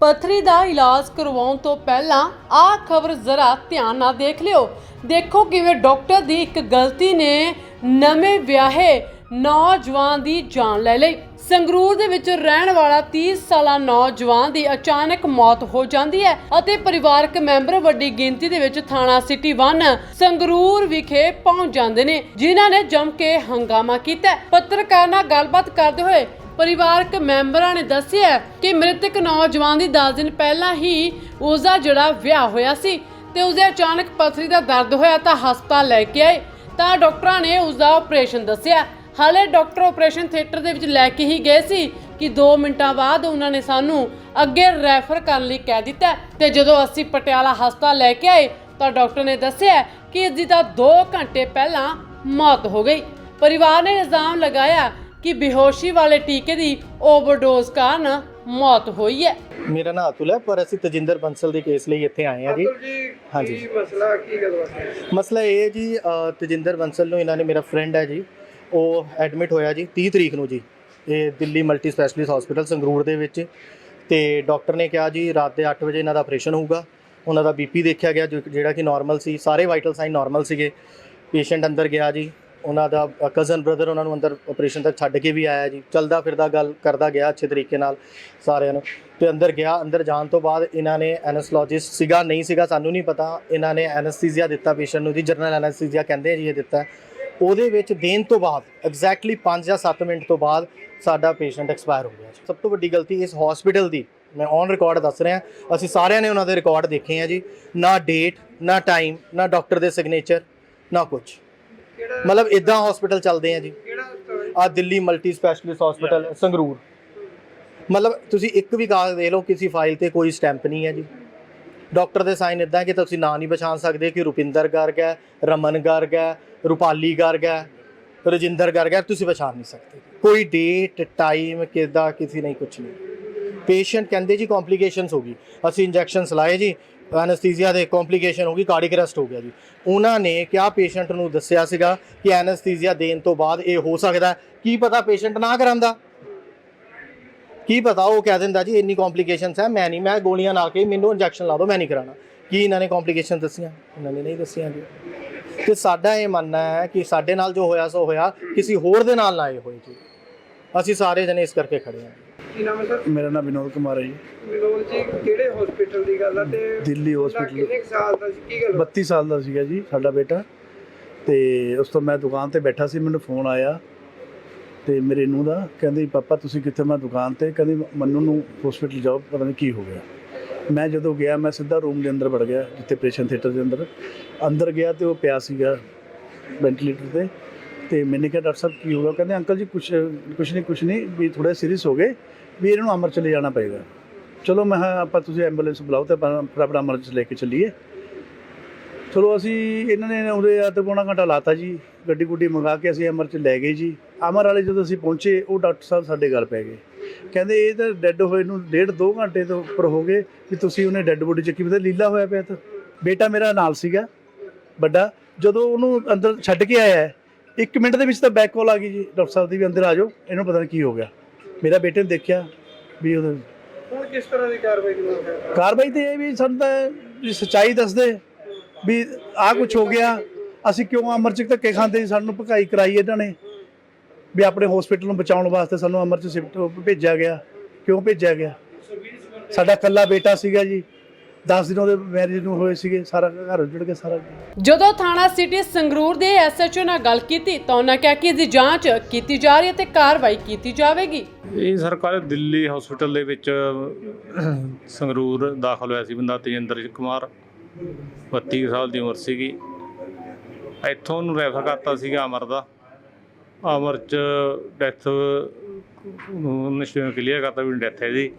ਪਥਰੀ ਦਾ ਇਲਾਜ ਕਰਵਾਉਣ ਤੋਂ ਪਹਿਲਾਂ ਆਹ ਖਬਰ ਜ਼ਰਾ ਧਿਆਨ ਨਾਲ ਦੇਖ ਲਿਓ ਦੇਖੋ ਕਿਵੇਂ ਡਾਕਟਰ ਦੀ ਇੱਕ ਗਲਤੀ ਨੇ ਨਵੇਂ ਵਿਆਹੇ ਨੌਜਵਾਨ ਦੀ ਜਾਨ ਲੈ ਲਈ ਸੰਗਰੂਰ ਦੇ ਵਿੱਚ ਰਹਿਣ ਵਾਲਾ 30 ਸਾਲਾ ਨੌਜਵਾਨ ਦੀ ਅਚਾਨਕ ਮੌਤ ਹੋ ਜਾਂਦੀ ਹੈ ਅਤੇ ਪਰਿਵਾਰਕ ਮੈਂਬਰ ਵੱਡੀ ਗਿਣਤੀ ਦੇ ਵਿੱਚ ਥਾਣਾ ਸਿਟੀ 1 ਸੰਗਰੂਰ ਵਿਖੇ ਪਹੁੰਚ ਜਾਂਦੇ ਨੇ, ਜਿਨ੍ਹਾਂ ਨੇ ਜੰਮ ਕੇ ਹੰਗਾਮਾ ਕੀਤਾ ਹੈ। ਪੱਤਰਕਾਰ ਨਾਲ ਗੱਲਬਾਤ ਕਰਦੇ ਹੋਏ ਪਰਿਵਾਰਕ ਮੈਂਬਰਾਂ ਨੇ ਦੱਸਿਆ ਕਿ ਮ੍ਰਿਤਕ ਨੌਜਵਾਨ ਦੀ 10 ਦਿਨ ਪਹਿਲਾਂ ਹੀ ਉਸ ਦਾ ਜਿਹੜਾ ਵਿਆਹ ਹੋਇਆ ਸੀ ਤੇ ਉਸਦੇ ਅਚਾਨਕ ਪਥਰੀ ਦਾ ਦਰਦ ਹੋਇਆ ਤਾਂ ਹਸਪਤਾਲ ਲੈ ਕੇ ਆਏ। ਤਾਂ ਡਾਕਟਰਾਂ ਨੇ ਉਸ ਦਾ ਆਪਰੇਸ਼ਨ ਦੱਸਿਆ। ਹਾਲੇ ਡਾਕਟਰ ਆਪਰੇਸ਼ਨ ਥੀਏਟਰ ਦੇ ਵਿੱਚ ਲੈ ਕੇ ਹੀ ਗਏ ਸੀ ਕਿ 2 ਮਿੰਟਾਂ ਬਾਅਦ ਉਹਨਾਂ ਨੇ ਸਾਨੂੰ ਅੱਗੇ ਰੈਫਰ ਕਰਨ ਲਈ ਕਹਿ ਦਿੱਤਾ ਤੇ ਜਦੋਂ ਅਸੀਂ ਪਟਿਆਲਾ ਹਸਪਤਾਲ ਲੈ ਕੇ ਆਏ ਤਾਂ ਡਾਕਟਰ ਨੇ ਦੱਸਿਆ ਕਿ ਇਸ ਦੀ ਤਾਂ 2 ਘੰਟੇ ਪਹਿਲਾਂ ਮੌਤ ਹੋ ਗਈ। ਪਰਿਵਾਰ ਨੇ ਇਲਜ਼ਾਮ ਲਗਾਇਆ ਕਿ ਬੇਹੋਸ਼ੀ ਵਾਲੇ ਟੀਕੇ ਦੀ ਓਵਰਡੋਜ਼ ਕਾਰਨ ਮੌਤ ਹੋਈ ਹੈ। ਮੇਰਾ ਨਾਮ ਅਤੁਲ ਹੈ ਪਰ ਅਸੀਂ ਤਜਿੰਦਰ ਬੰਸਲ ਦੇ ਕੇਸ ਲਈ ਇੱਥੇ ਆਏ ਹਾਂ ਜੀ। ਹਾਂਜੀ। ਕੀ ਮਸਲਾ ਕੀ ਗੱਲਬਾਤ ਹੈ? ਮਸਲਾ ਇਹ ਹੈ ਜੀ ਤਜਿੰਦਰ ਬੰਸਲ ਨੂੰ ਇਹਨਾਂ ਨੇ ਮੇਰਾ ਫਰੈਂਡ ਹੈ ਜੀ। ਉਹ ਐਡਮਿਟ ਹੋਇਆ ਜੀ 30 ਤਰੀਕ ਨੂੰ ਜੀ। ਇਹ Delhi multi specialist hospital Sangrur ਦੇ ਵਿੱਚ। ਤੇ ਡਾਕਟਰ ਨੇ ਕਿਹਾ ਜੀ ਰਾਤ ਦੇ 8 ਵਜੇ ਇਹਨਾਂ ਦਾ ਆਪਰੇਸ਼ਨ ਹੋਊਗਾ। ਉਹਨਾਂ ਦਾ ਬੀਪੀ ਦੇਖਿਆ ਗਿਆ ਜੋ- ਜਿਹੜਾ ਕਿ ਨਾਰਮਲ ਸੀ ਸਾਰੇ ਵਾਈਟਲ ਸਾਈਨ ਨਾਰਮਲ ਸੀਗੇ। ਪੇਸ਼ੈਂਟ ਅੰਦਰ ਗਿਆ ਜੀ। ਉਹਨਾਂ ਦਾ ਕਜ਼ਨ ਬ੍ਰਦਰ ਉਹਨਾਂ ਨੂੰ ਅੰਦਰ ਆਪਰੇਸ਼ਨ ਤੱਕ ਛੱਡ ਕੇ ਵੀ ਆਇਆ ਜੀ। ਚਲਦਾ ਫਿਰਦਾ ਗੱਲ ਕਰਦਾ ਗਿਆ ਅੱਛੇ ਤਰੀਕੇ ਨਾਲ ਸਾਰਿਆਂ ਨੂੰ। ਤੇ ਅੰਦਰ ਗਿਆ, ਅੰਦਰ ਜਾਣ ਤੋਂ ਬਾਅਦ ਇਹਨਾਂ ਨੇ ਐਨਸਥੋਲੋਜਿਸਟ ਸੀਗਾ, ਨਹੀਂ ਸੀਗਾ ਸਾਨੂੰ ਨਹੀਂ ਪਤਾ। ਇਹਨਾਂ ਨੇ ਐਨਸਥੀਸੀਆ ਦਿੱਤਾ ਪੇਸ਼ੈਂਟ ਨੂੰ ਜੀ ਜਨਰਲ ਐਨਸਥੀਸੀਆ ਕਹਿੰਦੇ ਆ ਜੀ ਇਹ ਦਿੱਤਾ। ਉਹਦੇ ਵਿੱਚ ਦੇਣ ਤੋਂ ਬਾਅਦ ਐਗਜ਼ੈਕਟਲੀ 5 ਜਾਂ 7 ਮਿੰਟ ਤੋਂ ਬਾਅਦ ਸਾਡਾ ਪੇਸ਼ੈਂਟ ਐਕਸਪਾਇਰ ਹੋ ਗਿਆ ਸਭ ਤੋਂ ਵੱਡੀ ਗਲਤੀ ਇਸ ਹਸਪੀਟਲ ਦੀ, ਮੈਂ ਔਨ ਰਿਕਾਰਡ ਦੱਸ ਰਿਹਾ, ਅਸੀਂ ਸਾਰਿਆਂ ਨੇ ਉਹਨਾਂ ਦੇ ਰਿਕਾਰਡ ਦੇਖੇ ਆ ਜੀ। ਨਾ ਡੇਟ ਨਾ ਟਾਈਮ ਨਾ ਡਾਕਟਰ ਦੇ ਸਿਗਨੇਚਰ ਨਾ ਕੁਝ ਮਤਲਬ ਇਦਾਂ ਹਸਪੀਟਲ ਚੱਲਦੇ ਆ ਜੀ? ਆ Delhi multi specialist hospital Sangrur. ਮਤਲਬ ਤੁਸੀਂ ਇੱਕ ਵੀ ਕਾਗਜ਼ ਦੇ ਲਓ ਕਿਸੇ ਫਾਈਲ ਤੇ ਕੋਈ ਸਟੈਂਪ ਨਹੀਂ ਹੈ ਜੀ। ਡਾਕਟਰ ਦੇ ਸਾਈਨ ਇਦਾਂ ਕਿ ਤੁਸੀਂ ਨਾਂ ਨਹੀਂ ਪਛਾਣ ਸਕਦੇ ਕਿ ਰੁਪਿੰਦਰ ਗਰਗ ਹੈ ਰਮਨ ਗਰਗ ਹੈ ਰੂਪਾਲੀ ਗਰਗ ਹੈ ਰਜਿੰਦਰ ਗਰਗ ਹੈ ਤੁਸੀਂ ਪਛਾਣ ਨਹੀਂ ਸਕਦੇ। ਕੋਈ ਡੇਟ ਟਾਈਮ ਕਿਦਾ ਕਿਸੇ ਨਹੀਂ ਕੁਝ ਨਹੀਂ। ਪੇਸ਼ੈਂਟ ਕਹਿੰਦੇ ਜੀ ਕੰਪਲਿਕੇਸ਼ਨਸ ਹੋ ਗਈ। ਅਸੀਂ ਇੰਜੈਕਸ਼ਨਸ ਲਾਏ ਜੀ ਐਨਸਥੀਸੀਆ ਦੇ ਕੰਪਲਿਕੇਸ਼ਨ ਹੋ ਗਈ ਕਾਰਡਿਕ ਅਰੈਸਟ ਹੋ ਗਿਆ ਜੀ। ਉਹਨਾਂ ਨੇ ਕਿਹਾ ਪੇਸ਼ੈਂਟ ਨੂੰ ਦੱਸਿਆ ਸੀਗਾ ਕਿ ਐਨਸਥੀਸੀਆ ਦੇਣ ਤੋਂ ਬਾਅਦ ਇਹ ਹੋ ਸਕਦਾ ਕੀ ਪਤਾ ਪੇਸ਼ੈਂਟ ਨਾ ਕਰਾਂਦਾ ਕੀ ਪਤਾ ਉਹ ਕਹਿ ਦਿੰਦਾ ਜੀ, ਇੰਨੀ ਕੰਪਲਿਕੇਸ਼ਨਸ ਹੈ, ਮੈਂ ਨਹੀਂ, ਮੈਂ ਗੋਲੀਆਂ ਲਾ ਕੇ ਮੈਨੂੰ ਇੰਜੈਕਸ਼ਨ ਲਾ ਦਿਓ, ਮੈਂ ਨਹੀਂ ਕਰਾਣਾ ਕੀ ਇਹਨਾਂ ਨੇ ਕੰਪਲਿਕੇਸ਼ਨ ਦੱਸੀਆਂ? ਇਹਨਾਂ ਨੇ ਨਹੀਂ ਦੱਸੀਆਂ ਜੀ। ਤੇ ਸਾਡਾ ਇਹ ਮੰਨਣਾ ਹੈ ਕਿ ਸਾਡੇ ਨਾਲ ਜੋ ਹੋਇਆ, ਸੋ ਹੋਇਆ, ਕਿਸੇ ਹੋਰ ਦੇ ਨਾਲ ਨਾ ਇਹ ਹੋਏ ਜੀ। ਅਸੀਂ ਸਾਰੇ ਜਣੇ ਇਸ ਕਰਕੇ ਖੜੇ ਹਾਂ। ਕੀ ਨਾਮ ਹੈ ਸਰ? ਮੇਰਾ ਨਾਮ ਵਿਨੋਦ ਕੁਮਾਰ ਹੈ ਜੀ। ਵਿਨੋਦ ਜੀ ਕਿਹੜੇ ਹਸਪੀਟਲ ਦੀ ਗੱਲ ਹੈ ਤੇ ਦਿੱਲੀ ਮੁੰਡਾ hospital। ਕਿੰਨੇ ਕੁ ਸਾਲ ਦਾ ਸੀ? ਕੀ ਗੱਲ 32 ਸਾਲ ਦਾ ਸੀਗਾ ਜੀ ਸਾਡਾ ਬੇਟਾ। ਤੇ ਉਸ ਤੋਂ ਮੈਂ ਦੁਕਾਨ ਤੇ ਬੈਠਾ ਸੀ ਮੈਨੂੰ ਫੋਨ ਆਇਆ। ਤੇ ਮੇਰੇ ਨੂੰ ਦਾ ਕਹਿੰਦੀ ਪਾਪਾ ਤੁਸੀਂ ਕਿੱਥੇ? ਮੈਂ ਦੁਕਾਨ ਤੇ। ਕਹਿੰਦੀ ਮੰਨੂ ਨੂੰ ਹਸਪੀਟਲ ਜਾਓ ਪਤਾ ਨਹੀਂ ਕੀ ਹੋ ਗਿਆ। ਮੈਂ ਜਦੋਂ ਗਿਆ ਮੈਂ ਸਿੱਧਾ ਰੂਮ ਦੇ ਅੰਦਰ ਵੜ ਗਿਆ ਜਿੱਥੇ ਆਪਰੇਸ਼ਨ ਥੀਏਟਰ ਦੇ ਅੰਦਰ। ਅੰਦਰ ਗਿਆ ਤੇ ਉਹ ਪਿਆ ਸੀਗਾ ਵੈਂਟੀਲੇਟਰ ਤੇ। ਤੇ ਮੈਨੇ ਕਿਹਾ, ਡਾਕਟਰ ਸਾਹਿਬ, ਕੀ ਹੋ ਕਹਿੰਦੇ, ਅੰਕਲ ਜੀ, ਕੁਛ ਕੁਛ ਨਹੀਂ ਕੁਛ ਨਹੀਂ ਵੀ ਥੋੜਾ ਸੀਰੀਅਸ ਹੋ ਗਏ, ਵੀ ਇਹਨਾਂ ਨੂੰ ਅਮਰ ਚਲੇ ਜਾਣਾ ਪਏਗਾ। ਚਲੋ, ਮੈਂ ਕਿਹਾ, ਆਪਾਂ ਤੁਸੀਂ ਐਂਬੂਲੈਂਸ ਬੁਲਾਓ ਤੇ ਆਪਾਂ ਫਟਾਫਟ ਅਮਰ ਚ ਲੈ ਕੇ ਚੱਲੀਏ। ਚਲੋ, ਅਸੀਂ ਇਹਨਾਂ ਨੇ ਉਹਦੇ ਆ ਤੇ ਪੌਣਾ ਘੰਟਾ ਲਾਤਾ ਜੀ। ਗੱਡੀ ਗੁੱਡੀ ਮੰਗਾ ਕੇ ਅਸੀਂ ਅਮਰ ਚ ਲੈ ਗਏ ਜੀ। ਅਮਰ ਵਾਲੇ ਜਦੋਂ ਅਸੀਂ ਪਹੁੰਚੇ, ਉਹ ਡਾਕਟਰ ਸਾਹਿਬ ਸਾਡੇ ਗੱਲ ਪੈ ਗਏ। ਕਹਿੰਦੇ, ਇਹ ਤਾਂ ਡੈੱਡ ਹੋਏ ਨੂੰ ਡੇਢ ਦੋ ਘੰਟੇ ਤੋਂ ਉੱਪਰ ਹੋ ਗਏ, ਵੀ ਤੁਸੀਂ ਉਹਨੇ ਡੈੱਡ ਬੋਡੀ ਚੱਕੀ ਪਤਾ ਲੀਲਾ ਹੋਇਆ ਪਿਆ ਤਾਂ? ਬੇਟਾ ਮੇਰਾ ਨਾਲ ਸੀਗਾ, ਵੱਡਾ। ਜਦੋਂ ਉਹਨੂੰ ਅੰਦਰ ਛੱਡ ਕੇ ਆਇਆ ਇੱਕ ਮਿੰਟ ਦੇ ਵਿੱਚ ਤਾਂ ਬੈਕ ਕਾਲ ਆ ਗਈ ਜੀ ਡਾਕਟਰ ਸਾਹਿਬ ਦੀ ਵੀ ਅੰਦਰ ਆ ਜਾਓ ਇਹਨੂੰ ਪਤਾ ਨਹੀਂ ਕੀ ਹੋ ਗਿਆ। ਮੇਰਾ ਬੇਟੇ ਨੇ ਦੇਖਿਆ ਵੀ ਉਹਦਾ ਹੁਣ ਕਿਸ ਤਰ੍ਹਾਂ ਦੀ ਕਾਰਵਾਈ ਦੀ ਮੰਗ ਹੈ? ਕਾਰਵਾਈ ਤੇ ਇਹ ਵੀ ਸਾਨੂੰ ਤਾਂ ਸੱਚਾਈ ਦੱਸਦੇ ਵੀ ਆਹ ਕੁਝ ਹੋ ਗਿਆ ਅਸੀਂ ਕਿਉਂ ਅਮਰ ਚ ਧੱਕੇ ਖਾਂਦੇ ਸੀ ਸਾਨੂੰ ਭਕਾਈ ਕਰਾਈ ਇਹਨਾਂ ਨੇ। ਵੀ ਆਪਣੇ ਹਸਪੀਟਲ ਨੂੰ ਬਚਾਉਣ ਵਾਸਤੇ ਸਾਨੂੰ ਅਮਰ ਚ ਸ਼ਿਫਟ ਭੇਜਿਆ ਗਿਆ। ਕਿਉਂ ਭੇਜਿਆ ਗਿਆ? ਸਾਡਾ ਕੱਲਾ ਬੇਟਾ ਸੀਗਾ ਜੀ 10 ਦਿਨ ਉਹਦੇ ਮੈਰਿਜ ਨੂੰ ਹੋਏ ਸੀਗੇ ਸਾਰਾ ਘਰ ਉੱਜੜ ਗਿਆ ਸਾਰਾ। ਜਦੋਂ ਥਾਣਾ ਸਿਟੀ ਸੰਗਰੂਰ ਦੇ ਐਸਐਚਓ ਨਾਲ ਗੱਲ ਕੀਤੀ ਤਾਂ ਉਹਨਾਂ ਕਿਹਾ ਕਿ ਇਸ ਦੀ ਜਾਂਚ ਕੀਤੀ ਜਾ ਰਹੀ ਹੈ ਤੇ ਕਾਰਵਾਈ ਕੀਤੀ ਜਾਵੇਗੀ। ਇਹ ਸਰਕਾਰ ਦਿੱਲੀ ਹਸਪੀਟਲ ਦੇ ਵਿੱਚ ਸੰਗਰੂਰ ਦਾਖਲ ਹੋਇਆ ਸੀ ਬੰਦਾ ਤੇਜਿੰਦਰ ਕੁਮਾਰ 32 ਕੁ ਸਾਲ ਦੀ ਉਮਰ ਸੀਗੀ। ਇੱਥੋਂ ਉਹਨੂੰ ਰੈਫਰ ਕਰਤਾ ਸੀਗਾ ਅਮਰ ਦਾ। ਅਮਰ ਚ ਡੈਥ ਨਿਸ਼ਚੈ ਕਲੀਅਰ ਕਰਤਾ ਵੀ ਡੈਥ ਹੈ ਜੀ।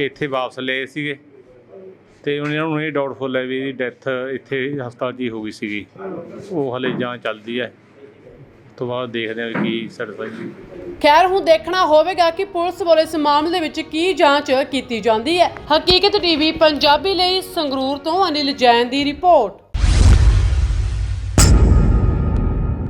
ਇੱਥੇ ਵਾਪਸ ਲਏ ਸੀਗੇ। ਤੇ ਉਹਨਾਂ ਨੂੰ ਇਹ ਡਾਊਟਫੁਲ ਹੈ ਵੀ ਇਹਦੀ ਡੈਥ ਇੱਥੇ ਹਸਪਤਾਲ 'ਚ ਹੀ ਹੋ ਗਈ ਸੀਗੀ। ਉਹ ਹਲੇ ਜਾਂਚ ਚੱਲਦੀ ਹੈ। ਤੋਂ ਬਾਅਦ ਦੇਖਦੇ ਹਾਂ ਵੀ ਕੀ ਸੈਟੀਸਫਾਈ ਖੈਰ, ਹੁਣ ਦੇਖਣਾ ਹੋਵੇਗਾ ਕਿ ਪੁਲਿਸ ਵੱਲੋਂ ਇਸ ਮਾਮਲੇ ਵਿੱਚ ਕੀ ਜਾਂਚ ਕੀਤੀ ਜਾਂਦੀ ਹੈ। ਹਕੀਕਤ ਟੀਵੀ, ਪੰਜਾਬੀ ਲਈ ਸੰਗਰੂਰ ਤੋਂ ਅਨਿਲ ਜੈਨ ਦੀ ਰਿਪੋਰਟ।